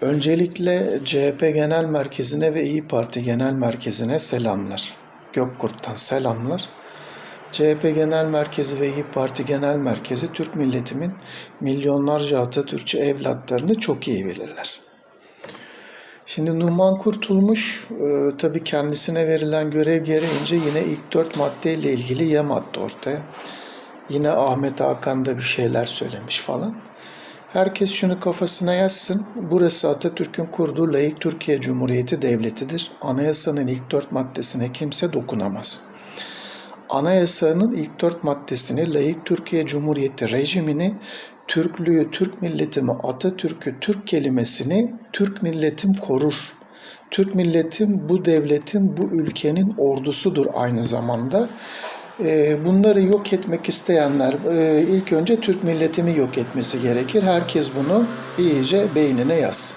Öncelikle CHP Genel Merkezi'ne ve İyi Parti Genel Merkezi'ne selamlar. Gökkurt'tan selamlar. CHP Genel Merkezi ve İyi Parti Genel Merkezi Türk milletimin milyonlarca Atatürkçü evlatlarını çok iyi bilirler. Şimdi Numan Kurtulmuş e, tabii kendisine verilen görev gereğince yine ilk dört maddeyle ilgili yem attı ortaya. Yine Ahmet Hakan da bir şeyler söylemiş falan. Herkes şunu kafasına yazsın. Burası Atatürk'ün kurduğu layık Türkiye Cumhuriyeti Devleti'dir. Anayasanın ilk dört maddesine kimse dokunamaz. Anayasanın ilk dört maddesini layık Türkiye Cumhuriyeti rejimini Türklüğü, Türk milletimi, Atatürk'ü, Türk kelimesini Türk milletim korur. Türk milletim bu devletin, bu ülkenin ordusudur aynı zamanda. Ee, Bunları yok etmek isteyenler e, ilk önce Türk milletimi yok etmesi gerekir. Herkes bunu iyice beynine yazsın.